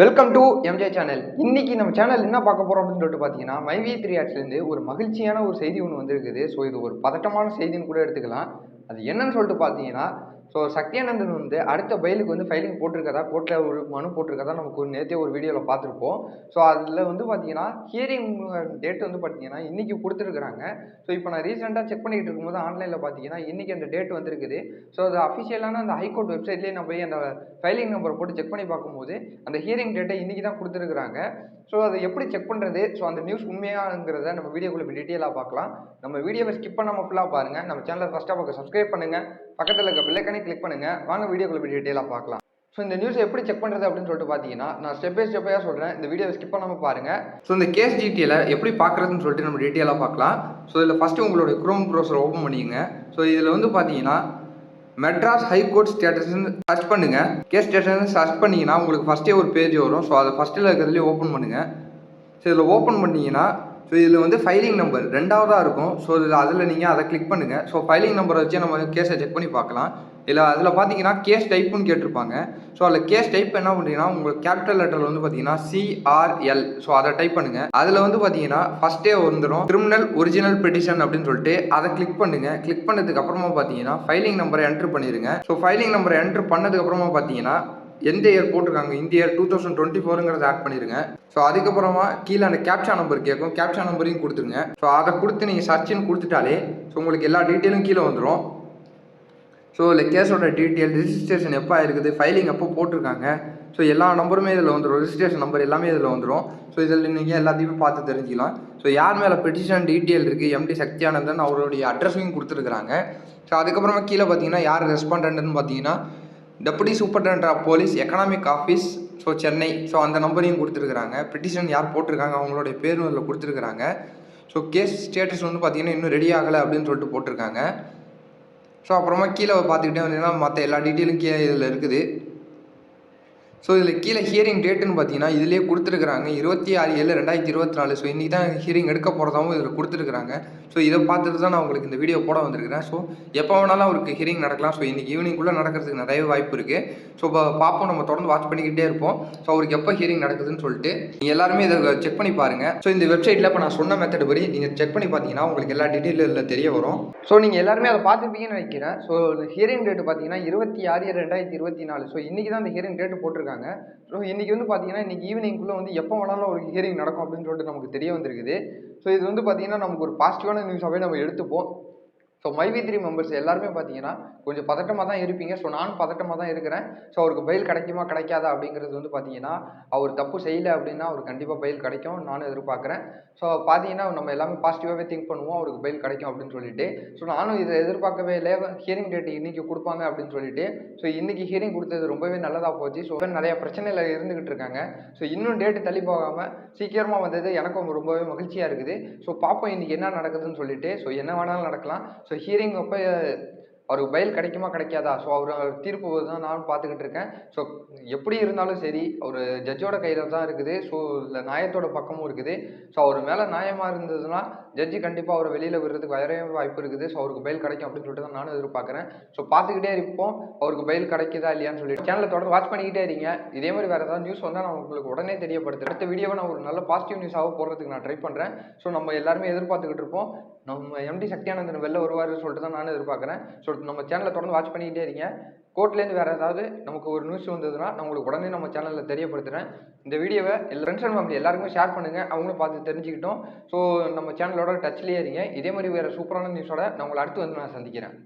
Welcome to MJ channel இன்னைக்கு நம்ம channel என்ன பார்க்க போறோம் அப்படின்னு சொல்லிட்டு பார்த்தீங்கன்னா மைவி த்ரீ ஆட்ஸ்லேருந்து ஒரு மகிழ்ச்சியான ஒரு செய்தி ஒன்று வந்திருக்குது. ஸோ இது ஒரு பதட்டமான செய்தின்னு கூட எடுத்துக்கலாம். அது என்னன்னு சொல்லிட்டு பார்த்தீங்கன்னா ஸோ சத்யானந்தன் வந்து அடுத்த பயிலுக்கு வந்து ஃபைலிங் போட்டிருக்கதா கோர்ட்டில் ஒரு மனு போட்டிருக்கதா நமக்கு ஒரு நேற்றே ஒரு வீடியோவில் பார்த்துருப்போம். ஸோ அதில் வந்து பார்த்தீங்கன்னா ஹியரிங் டேட் வந்து பார்த்தீங்கன்னா இன்றைக்கி கொடுத்துருக்குறாங்க. ஸோ இப்போ நான் ரீசெண்டாக செக் பண்ணிக்கிட்டு இருக்கும்போது ஆன்லைனில் பார்த்தீங்கன்னா இன்றைக்கி அந்த டேட் வந்திருக்குது. ஸோ அது அஃபிஷியலான அந்த ஹைகோர்ட் வெப்சைட்லேயே நம்ம போய் அந்த ஃபைலிங் நம்பர் போட்டு செக் பண்ணி பார்க்கும்போது அந்த ஹியரிங் டேட்டை இன்றைக்கி தான் கொடுத்துருக்குறாங்க. ஸோ அதை எப்படி செக் பண்ணுறது ஸோ அந்த நியூஸ் உண்மையாங்கிறத நம்ம வீடியோக்குள்ளே இப்போ டீட்டெயிலாக பார்க்கலாம். நம்ம வீடியோவை ஸ்கிப் பண்ணாமல் ஃபுல்லாக பாருங்கள் நம்ம சேனலை ஃபஸ்ட்டாக பார்க்க சப்ஸ்கிரைப் பண்ணுங்கள் பக்கத்தில் இருக்க பெல்லைக்கானே கிளிக் பண்ணுங்கள் வாங்க வீடியோக்குள்ள போய் டீட்டெயிலாக பார்க்கலாம். ஸோ இந்த நியூஸை எப்படி செக் பண்ணுறது அப்படின்னு சொல்லிட்டு பார்த்தீங்கன்னா நான் ஸ்டெப் பை ஸ்டெப்பாக சொல்கிறேன் இந்த வீடியோவை ஸ்கிப் பண்ணாமல் பாருங்கள் ஸோ இந்த கேஸ் டீட்டெயிலை எப்படி பார்க்குறதுன்னு சொல்லிட்டு நம்ம டீட்டெயிலாக பார்க்கலாம். ஸோ இதில் ஃபஸ்ட்டு உங்களுடைய குரோம் ப்ரௌசர் ஓப்பன் பண்ணிக்கங்க. ஸோ இதில் வந்து பார்த்தீங்கன்னா மெட்ராஸ் ஹைகோர்ட் ஸ்டேட்டஸ்னு சர்ச் பண்ணுங்கள் கேஸ் ஸ்டேட்டஸ் சர்ச் பண்ணிங்கன்னா உங்களுக்கு ஃபஸ்ட்டே ஒரு பேஜ் வரும். ஸோ அதை ஃபஸ்ட்டில் இருக்கிறதுலேயே ஓப்பன் பண்ணுங்கள் ஸோ இதில் ஓப்பன் பண்ணீங்கன்னா ஸோ இதில் வந்து ஃபைலிங் நம்பர் ரெண்டாவதாக இருக்கும். ஸோ இதில் அதில் நீங்கள் அதை கிளிக் பண்ணுங்கள் ஸோ ஃபைலிங் நம்பரை வச்சு நம்ம கேஸை செக் பண்ணி பார்க்கலாம். இல்லை அதில் பார்த்தீங்கன்னா கேஸ் டைப்புன்னு கேட்டிருப்பாங்க. ஸோ அதில் கேஸ் டைப் என்ன பண்ணுறீங்கன்னா உங்களுக்கு கேபிட்டல் லெட்டரில் வந்து பார்த்தீங்கன்னா சிஆர்எல் ஸோ அதை டைப் பண்ணுங்கள் அதில் வந்து பார்த்தீங்கன்னா ஃபஸ்ட்டே வந்துடும் கிரிமினல் ஒரிஜினல் பெட்டிஷன் அப்படின்னு சொல்லிட்டு அதை கிளிக் பண்ணுங்கள் கிளிக் பண்ணதுக்கு அப்புறமா பார்த்தீங்கன்னா ஃபைலிங் நம்பரை என்ட்ரு பண்ணிடுங்க ஸோ ஃபைலிங் நம்பரை என்ட்ரு பண்ணதுக்கு அப்புறமா பார்த்தீங்கன்னா எந்த இயர் போட்டிருக்காங்க? இந்த இயர் டூ தௌசண்ட் டுவெண்ட்டி ஃபோருங்கிறத ஆட் பண்ணிடுங்க ஸோ அதுக்கப்புறமா கீழே அந்த கேப்ஷா நம்பர் கேட்கும் கேப்ஷா நம்பரையும் கொடுத்துருங்க. ஸோ அதை கொடுத்து நீங்கள் சர்ச்னு கொடுத்துட்டாலே ஸோ உங்களுக்கு எல்லா டீட்டெயிலும் கீழே வந்துடும் ஸோ இல்லை கேஸோட டீட்டெயில் ரிஜிஸ்ட்ரேஷன் எப்போ இருக்குது ஃபைலிங் எப்போ போட்டிருக்காங்க? ஸோ எல்லா நம்பருமே இதில் வந்துடும் ரிஜிஸ்ட்ரேஷன் நம்பர் எல்லாமே இதில் வந்துடும் ஸோ இதில் நீங்கள் எல்லாத்தையுமே பார்த்து தெரிஞ்சுக்கலாம். ஸோ யார் மேலே பெட்டிஷன் டீட்டெயில் இருக்குது எம்டி சக்தியானந்தன் அவருடைய அட்ரஸையும் கொடுத்துருக்குறாங்க. ஸோ அதுக்கப்புறமா கீழே பார்த்தீங்கன்னா யார் ரெஸ்பாண்டன்ட்னு பார்த்தீங்கன்னா deputy superintendent of police economic office so Chennai so அந்த நம்பரையும் கொடுத்துருக்குறாங்க. பெட்டிஷன் யார் போட்டிருக்காங்க? அவங்களுடைய பேரும் இதில் கொடுத்துருக்குறாங்க. ஸோ கேஸ் ஸ்டேட்டஸ் வந்து பார்த்தீங்கன்னா இன்னும் ரெடி ஆகலை அப்படின்னு சொல்லிட்டு போட்டிருக்காங்க. ஸோ அப்புறமா கீழே பார்த்துக்கிட்டே வந்தீங்கன்னா மற்ற எல்லா டீட்டெயிலும் கீழே இதில் இருக்குது. ஸோ இதில் கீழே ஹியரிங் டேட்டுன்னு பார்த்தீங்கன்னா இதிலே கொடுத்துருக்குறாங்க. இருபத்தி ஆறு ஏழு ரெண்டாயிரத்தி இருபத்தி நாலு. ஸோ இன்றைக்கி தான் ஹியரிங் எடுக்க போகிறதாவும் இதில் கொடுத்துருக்குறாங்க. ஸோ இதை பார்த்துட்டு தான் நான் உங்களுக்கு இந்த வீடியோ போட வந்திருக்கிறேன். ஸோ எப்போ வேணாலும் அவருக்கு ஹியரிங் நடக்கலாம். ஸோ இன்றைக்கி ஈவினிங்குள்ளே நடக்கிறதுக்கு நிறைய வாய்ப்பு இருக்குது ஸோ இப்போ பார்ப்போம். நம்ம தொடர்ந்து வாட்ச் பண்ணிக்கிட்டே இருப்போம். ஸோ அவருக்கு எப்போ ஹியரிங் நடக்குதுன்னு சொல்லிட்டு நீங்கள் எல்லாருமே இதை செக் பண்ணி பாருங்கள் ஸோ இந்த வெப்சைட்டில் இப்போ நான் சொன்ன மெத்தட் படி நீங்கள் செக் பண்ணி பார்த்தீங்கன்னா உங்களுக்கு எல்லா டீட்டெயிலும் இதில் தெரிய வரும். ஸோ நீங்கள் எல்லாருமே அதை பார்த்துருப்பீங்கன்னு நினைக்கிறேன். ஸோ ஹியரிங் டேட் பார்த்தீங்கன்னா இருபத்தி ஆறு ரெண்டாயிரத்தி இருபத்தி நாலு. ஸோ இன்றைக்கி தான் அந்த ஹியரிங் டேட்டு போட்டிருக்காங்க. ஸோ இன்றைக்கி வந்து பார்த்தீங்கன்னா இன்றைக்கி ஈவினிங்குள்ளே வந்து எப்போ வேணாலும் ஒரு ஹியரிங் நடக்கும் அப்படின்னு சொல்லிட்டு நமக்கு தெரிய வந்திருக்குது. ஸோ இது வந்து பார்த்தீங்கன்னா நமக்கு ஒரு பாசிட்டிவான நியூஸாகவே நம்ம எடுத்துப்போம். ஸோ மைவி த்ரீ மெம்பர்ஸ் எல்லாருமே பார்த்தீங்கன்னா கொஞ்சம் பதட்டமாக தான் இருப்பீங்க. ஸோ நானும் பதட்டமாக தான் இருக்கிறேன். ஸோ அவருக்கு பயில் கிடைக்குமா கிடைக்காதா அப்படிங்கிறது வந்து பார்த்தீங்கன்னா அவர் தப்பு செய்யலை அப்படின்னா அவருக்கு கண்டிப்பாக பயில் கிடைக்கும். நானும் எதிர்பார்க்குறேன். ஸோ பார்த்தீங்கன்னா நம்ம எல்லாமே பாசிட்டிவாகவே திங்க் பண்ணுவோம். அவருக்கு பயில் கிடைக்கும் அப்படின்னு சொல்லிட்டு. ஸோ நானும் இதை எதிர்பார்க்கவே இல்லை. ஹியரிங் டேட் இன்றைக்கி கொடுப்பாங்க அப்படின்னு சொல்லிட்டு. ஸோ இன்றைக்கி ஹியரிங் கொடுத்தது ரொம்பவே நல்லதாக போச்சு. ஸோ நிறைய பிரச்சனையில் இருந்துகிட்டு இருக்காங்க. ஸோ இன்னும் டேட்டு தள்ளி போகாமல் சீக்கிரமாக வந்தது எனக்கும் ரொம்பவே மகிழ்ச்சியாக இருக்குது. ஸோ பார்ப்போம் இன்றைக்கி என்ன நடக்குதுன்னு சொல்லிட்டு. ஸோ என்ன வேணாலும் நடக்கலாம். ஸோ ஹியரிங் அப்போ அவருக்கு பயில் கிடைக்குமா கிடைக்காதா? ஸோ அவர் தீர்ப்பு தான் நானும் பார்த்துக்கிட்டு இருக்கேன். ஸோ எப்படி இருந்தாலும் சரி அவர் ஜட்ஜோட கையில் தான் இருக்குது. ஸோ இல்லை நியாயத்தோட பக்கமும் இருக்குது. ஸோ அவர் மேலே நியாயமாக இருந்ததுன்னா ஜட்ஜி கண்டிப்பாக அவரை வெளியில் விடுறதுக்கு வேற வாய்ப்பு இருக்குது. ஸோ அவருக்கு பயில் கிடைக்கும் அப்படின்னு சொல்லிட்டு தான் நானும் எதிர்பார்க்குறேன். ஸோ பார்த்துக்கிட்டே இருப்போம். அவருக்கு பயில் கிடைக்குதா இல்லையான்னு சொல்லிட்டு. சேனலை தொடர்ந்து வாட்ச் பண்ணிக்கிட்டே இருங்க. இதே மாதிரி வேறு ஏதாவது நியூஸ் வந்தால் நான் உங்களுக்கு உடனே தெரியப்படுத்துறேன். அடுத்த வீடியோவை நான் ஒரு நல்ல பாசிட்டிவ் நியூஸாக போடுறதுக்கு நான் ட்ரை பண்ணுறேன் ஸோ நம்ம எல்லாருமே எதிர்பார்த்துக்கிட்டு இருப்போம். நம்ம எம்டி சக்தியானந்தன் வெளில வருவார்னு சொல்லிட்டு தான் நானும் எதிர்பார்க்குறேன். ஸோ நம்ம சேனலை தொடர்ந்து வாட்ச் பண்ணிக்கிட்டே இருங்க. கோர்ட்லேருந்து வேறு ஏதாவது நமக்கு ஒரு நியூஸ் வந்ததுன்னா நான் உங்களுக்கு உடனே நம்ம சேனலில் தெரியப்படுத்துகிறேன் இந்த வீடியோவை எல்லா ஃப்ரெண்ட்ஸ் அண்ட் ஃபேமிலி எல்லாருக்குமே ஷேர் பண்ணுங்கள் அவங்களும் பார்த்து தெரிஞ்சுக்கிட்டோம். ஸோ நம்ம சேனலோட டச்லேயே இருங்க. இதே மாதிரி வேறு சூப்பரான நியூஸோட நான் உங்களை அடுத்து வந்து நான் சந்திக்கிறேன்.